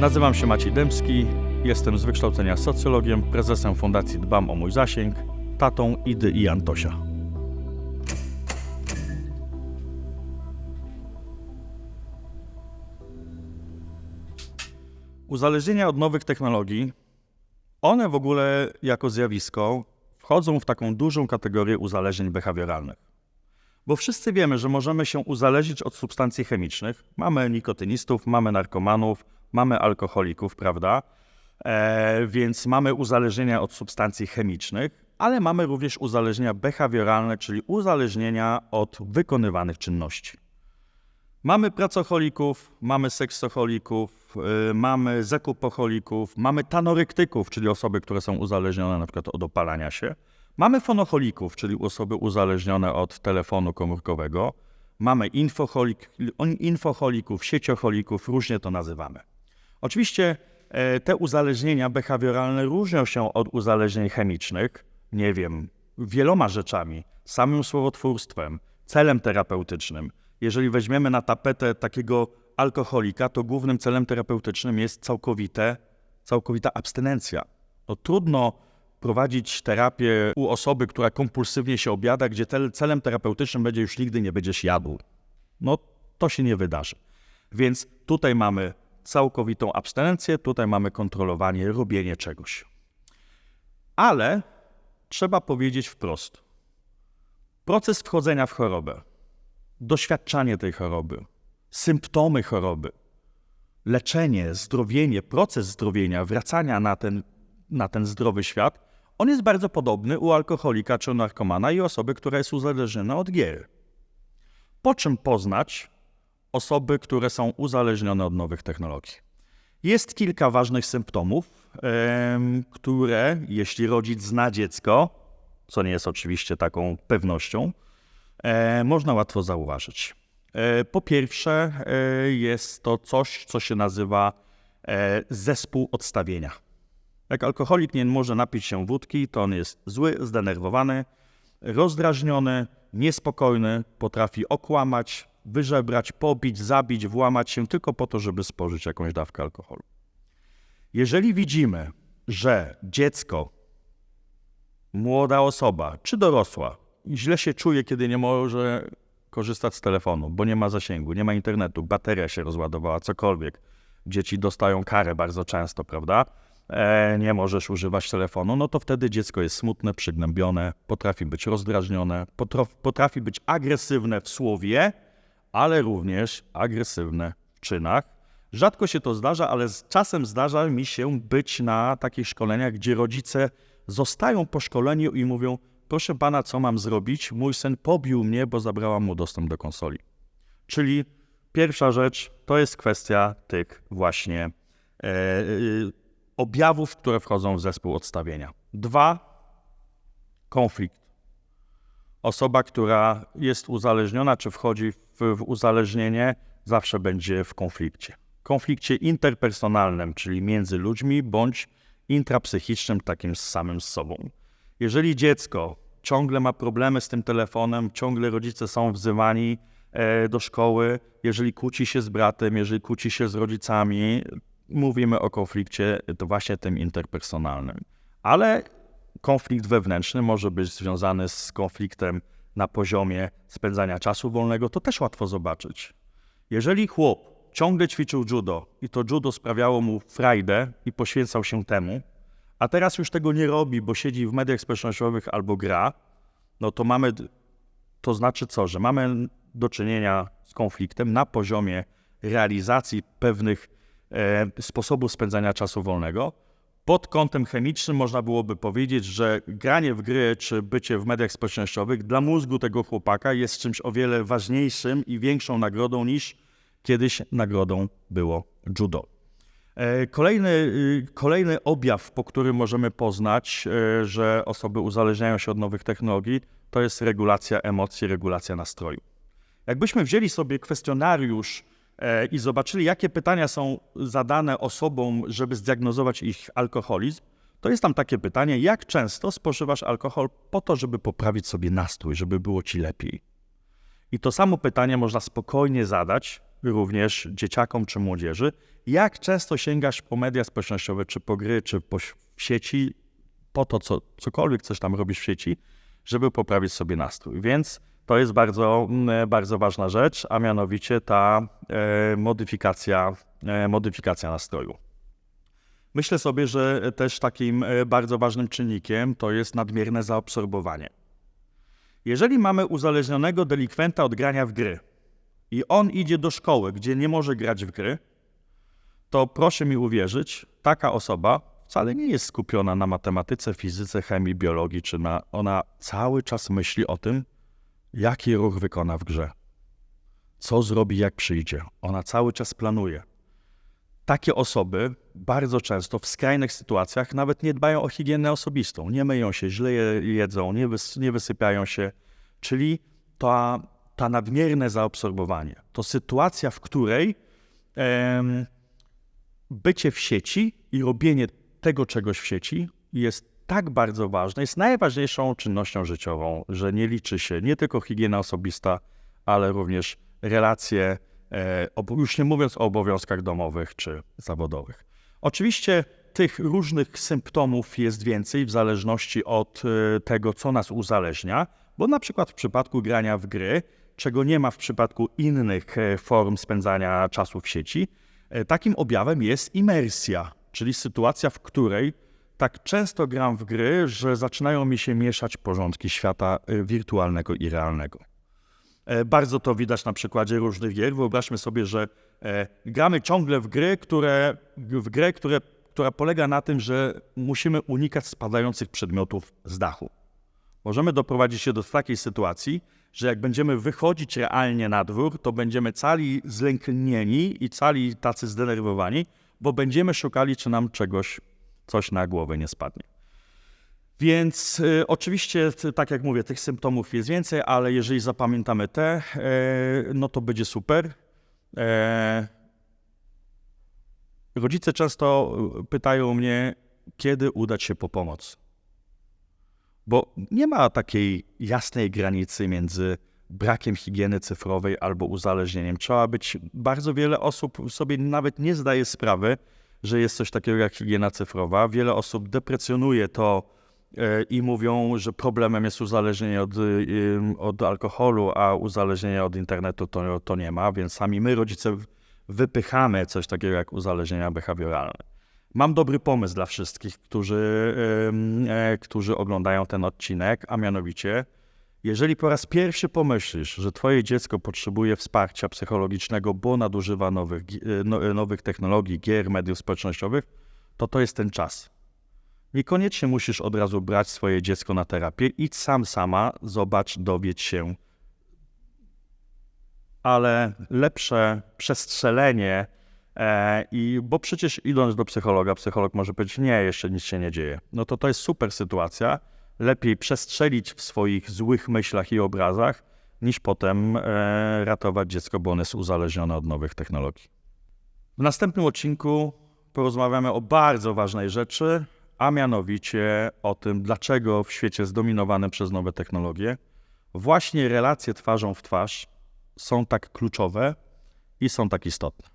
Nazywam się Maciej Dębski, jestem z wykształcenia socjologiem, prezesem Fundacji Dbam o Mój Zasięg, tatą Idy i Antosia. Uzależnienia od nowych technologii, one w ogóle jako zjawisko wchodzą w taką dużą kategorię uzależnień behawioralnych. Bo wszyscy wiemy, że możemy się uzależnić od substancji chemicznych. Mamy nikotynistów, mamy narkomanów, mamy alkoholików, prawda? E, więc mamy uzależnienia od substancji chemicznych, ale mamy również uzależnienia behawioralne, czyli uzależnienia od wykonywanych czynności. Mamy pracocholików, mamy seksocholików, y, mamy zakupocholików, mamy tanorektyków, czyli osoby, które są uzależnione na przykład od opalania się. Mamy fonocholików, czyli osoby uzależnione od telefonu komórkowego. Mamy infoholik, infocholików, sieciocholików, różnie to nazywamy. Oczywiście e, te uzależnienia behawioralne różnią się od uzależnień chemicznych, nie wiem, wieloma rzeczami, samym słowotwórstwem, celem terapeutycznym. Jeżeli weźmiemy na tapetę takiego alkoholika, to głównym celem terapeutycznym jest całkowite, całkowita abstynencja. No, trudno prowadzić terapię u osoby, która kompulsywnie się obiada, gdzie celem terapeutycznym będzie już nigdy nie będziesz jadł. No to się nie wydarzy. Więc tutaj mamy całkowitą abstynencję, tutaj mamy kontrolowanie, robienie czegoś. Ale trzeba powiedzieć wprost. Proces wchodzenia w chorobę, doświadczanie tej choroby, symptomy choroby, leczenie, zdrowienie, proces zdrowienia, wracania na ten, na ten zdrowy świat, on jest bardzo podobny u alkoholika czy narkomana i osoby, która jest uzależniona od gier. Po czym poznać osoby, które są uzależnione od nowych technologii? Jest kilka ważnych symptomów, które, jeśli rodzic zna dziecko, co nie jest oczywiście taką pewnością, e, można łatwo zauważyć. E, po pierwsze, e, jest to coś, co się nazywa zespół odstawienia. Jak alkoholik nie może napić się wódki, to on jest zły, zdenerwowany, rozdrażniony, niespokojny, potrafi okłamać, wyżebrać, pobić, zabić, włamać się tylko po to, żeby spożyć jakąś dawkę alkoholu. Jeżeli widzimy, że dziecko, młoda osoba czy dorosła źle się czuje, kiedy nie może korzystać z telefonu, bo nie ma zasięgu, nie ma internetu, bateria się rozładowała, cokolwiek. Dzieci dostają karę bardzo często, prawda? E, nie możesz używać telefonu, no to wtedy dziecko jest smutne, przygnębione, potrafi być rozdrażnione, potraf, potrafi być agresywne w słowie, ale również agresywne w czynach. Rzadko się to zdarza, ale czasem zdarza mi się być na takich szkoleniach, gdzie rodzice zostają po szkoleniu i mówią: Proszę pana, co mam zrobić? Mój syn pobił mnie, bo zabrałam mu dostęp do konsoli. Czyli pierwsza rzecz to jest kwestia tych właśnie e, e, objawów, które wchodzą w zespół odstawienia. Dwa, konflikt. Osoba, która jest uzależniona, czy wchodzi w, w uzależnienie, zawsze będzie w konflikcie. Konflikcie interpersonalnym, czyli między ludźmi, bądź intrapsychicznym, takim samym z sobą. Jeżeli dziecko ciągle ma problemy z tym telefonem, ciągle rodzice są wzywani e, do szkoły, jeżeli kłóci się z bratem, jeżeli kłóci się z rodzicami, mówimy o konflikcie to właśnie tym interpersonalnym. Ale konflikt wewnętrzny może być związany z konfliktem na poziomie spędzania czasu wolnego, to też łatwo zobaczyć. Jeżeli chłop ciągle ćwiczył judo i to judo sprawiało mu frajdę i poświęcał się temu, a teraz już tego nie robi, bo siedzi w mediach społecznościowych albo gra, no to mamy, to znaczy co, że mamy do czynienia z konfliktem na poziomie realizacji pewnych e, sposobów spędzania czasu wolnego. Pod kątem chemicznym można byłoby powiedzieć, że granie w gry czy bycie w mediach społecznościowych dla mózgu tego chłopaka jest czymś o wiele ważniejszym i większą nagrodą niż kiedyś nagrodą było judo. E, Kolejny, y, kolejny objaw, po którym możemy poznać, e, że osoby uzależniają się od nowych technologii, to jest regulacja emocji, regulacja nastroju. Jakbyśmy wzięli sobie kwestionariusz i zobaczyli, jakie pytania są zadane osobom, żeby zdiagnozować ich alkoholizm, to jest tam takie pytanie, jak często spożywasz alkohol po to, żeby poprawić sobie nastrój, żeby było ci lepiej. I to samo pytanie można spokojnie zadać również dzieciakom czy młodzieży, jak często sięgasz po media społecznościowe, czy po gry, czy po sieci, po to, co, cokolwiek coś tam robisz w sieci, żeby poprawić sobie nastrój. Więc to jest bardzo, mm, bardzo ważna rzecz, a mianowicie ta e, modyfikacja, e, modyfikacja nastroju. Myślę sobie, że też takim e, bardzo ważnym czynnikiem to jest nadmierne zaabsorbowanie. Jeżeli mamy uzależnionego delikwenta od grania w gry i on idzie do szkoły, gdzie nie może grać w gry, to proszę mi uwierzyć, taka osoba wcale nie jest skupiona na matematyce, fizyce, chemii, biologii, czy na. Ona cały czas myśli o tym, jaki ruch wykona w grze, co zrobi, jak przyjdzie. Ona cały czas planuje. Takie osoby bardzo często w skrajnych sytuacjach nawet nie dbają o higienę osobistą. Nie myją się, źle je- jedzą, nie, wys, nie wysypiają się. Czyli ta nadmierne zaabsorbowanie to sytuacja, w której em, bycie w sieci i robienie tego czegoś w sieci jest tak bardzo ważne, jest najważniejszą czynnością życiową, że nie liczy się nie tylko higiena osobista, ale również relacje, e, już nie mówiąc o obowiązkach domowych czy zawodowych. Oczywiście tych różnych symptomów jest więcej w zależności od e, tego, co nas uzależnia, bo na przykład w przypadku grania w gry, czego nie ma w przypadku innych e, form spędzania czasu w sieci, takim objawem jest imersja, czyli sytuacja, w której tak często gram w gry, że zaczynają mi się mieszać porządki świata e, wirtualnego i realnego. E, Bardzo to widać na przykładzie różnych gier. Wyobraźmy sobie, że e, gramy ciągle w gry, które, w grę, które, która polega na tym, że musimy unikać spadających przedmiotów z dachu. Możemy doprowadzić się do takiej sytuacji, że jak będziemy wychodzić realnie na dwór, to będziemy cali zlęknieni i cali tacy zdenerwowani, bo będziemy szukali, czy nam czegoś, coś na głowę nie spadnie. Więc y, oczywiście, tak jak mówię, tych symptomów jest więcej, ale jeżeli zapamiętamy te, e, no to będzie super. E, rodzice często y, pytają mnie, kiedy udać się po pomoc. Bo nie ma takiej jasnej granicy między brakiem higieny cyfrowej albo uzależnieniem. Trzeba być, bardzo wiele osób sobie nawet nie zdaje sprawy, że jest coś takiego jak higiena cyfrowa. Wiele osób deprecjonuje to e, i mówią, że problemem jest uzależnienie od, y, od alkoholu, a uzależnienie od internetu to, to nie ma, więc sami my, rodzice, wypychamy coś takiego jak uzależnienia behawioralne. Mam dobry pomysł dla wszystkich, którzy, e, którzy oglądają ten odcinek, a mianowicie, jeżeli po raz pierwszy pomyślisz, że twoje dziecko potrzebuje wsparcia psychologicznego, bo nadużywa nowych, e, no, e, nowych technologii, gier, mediów społecznościowych, to to jest ten czas. Niekoniecznie musisz od razu brać swoje dziecko na terapię. Idź sam, sama, zobacz, dowiedz się. Ale lepsze przestrzelenie, e, i bo przecież idąc do psychologa, psycholog może powiedzieć, nie, jeszcze nic się nie dzieje. No to to jest super sytuacja. Lepiej przestrzelić w swoich złych myślach i obrazach, niż potem e, ratować dziecko, bo ono jest uzależnione od nowych technologii. W następnym odcinku porozmawiamy o bardzo ważnej rzeczy, a mianowicie o tym, dlaczego w świecie zdominowanym przez nowe technologie właśnie relacje twarzą w twarz są tak kluczowe i są tak istotne.